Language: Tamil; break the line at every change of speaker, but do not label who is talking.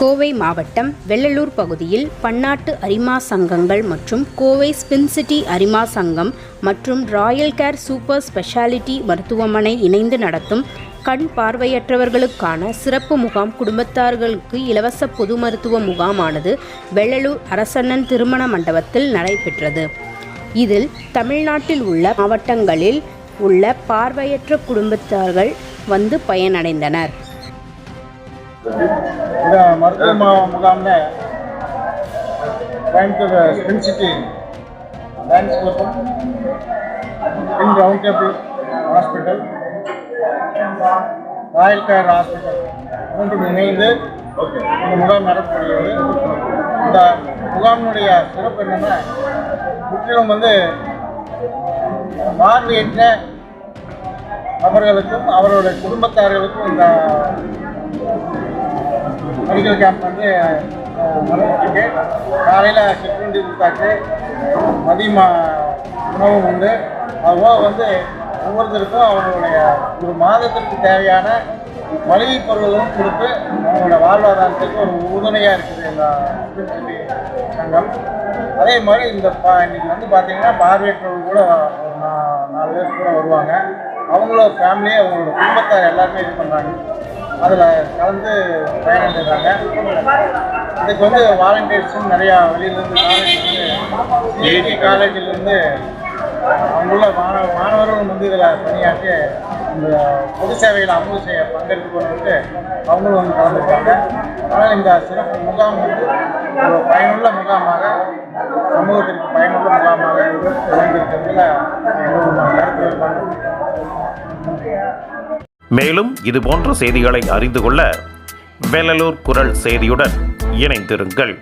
கோவை மாவட்டம் வெள்ளலூர் பகுதியில் பன்னாட்டு அரிமா சங்கங்கள் மற்றும் கோவை ஸ்பின் சிட்டி அரிமா சங்கம் மற்றும் ராயல் கேர் சூப்பர் ஸ்பெஷாலிட்டி மருத்துவமனை இணைந்து நடத்தும் கண் பார்வையற்றவர்களுக்கான சிறப்பு முகாம் குடும்பத்தார்களுக்கு இலவச பொது மருத்துவ முகாமானது வெள்ளலூர் அரசண்ணன் திருமண மண்டபத்தில் நடைபெற்றது. இதில் தமிழ்நாட்டில் உள்ள மாவட்டங்களில் உள்ள பார்வையற்ற குடும்பத்தார்கள் வந்து பயனடைந்தனர்.
மருத்துவ முகாமில் Coimbatore spin city lions கிளப்பும் spin round table hospital royal care hospital மூன்றும் இணைந்து இந்த முகாம் நடத்தப்படுகிறது. இந்த முகாமினுடைய சிறப்பு என்னென்னா முற்றிலும் வந்து பார்வையற்ற அவர்களுக்கும் அவர்களுடைய குடும்பத்தார்களுக்கும் இந்த மெடிக்கல் கேம்ப் வந்து நடந்துட்டுருக்கு காலையில் சிற்றுண்டி கொடுத்தாச்சு. மதியம் உணவும் உண்டு. அதுபோக வந்து ஒவ்வொருத்தருக்கும் அவங்களுடைய ஒரு மாதத்திற்கு தேவையான மளிகை பொருள்களும் கொடுத்து அவங்களோட வாழ்வாதாரத்துக்கு ஒரு உறுதுணையாக இருக்குது இந்த சிட்டி சங்கம். அதே மாதிரி இந்த பா இன்றைக்கி வந்து பார்த்திங்கன்னா பார்வையற்றவர்கள் கூட நா- நாலு பேர் கூட வருவாங்க. அவங்களோட ஃபேமிலியை அவங்களோட குடும்பத்தார் எல்லாருமே இது பண்ணுறாங்க அதில் கலந்து பயனடைகிறாங்க இதுக்கு வந்து வாலண்டியர்ஸும் நிறையா வெளியிலேருந்து காலேஜ்லேருந்து சிஐடி காலேஜிலேருந்து அவங்களுள்ள மாணவ மாணவர்களும் வந்து இதில் பணியாற்றி இந்த பொது சேவையில் அமுது செய்ய பங்கெடுத்துக்கொண்டு அவங்களும் வந்து கலந்துருக்காங்க. அதனால் இந்த சிறப்பு முகாம் வந்து ஒரு பயனுள்ள முகாமாக சமூகத்திற்கு பயனுள்ள முகாமாக அமைந்திருக்கிறதுல
மேலும் இது போன்ற செய்திகளை அறிந்து கொள்ள வெள்ளலூர் குரல் செய்தியுடன் இணைந்திருங்கள்.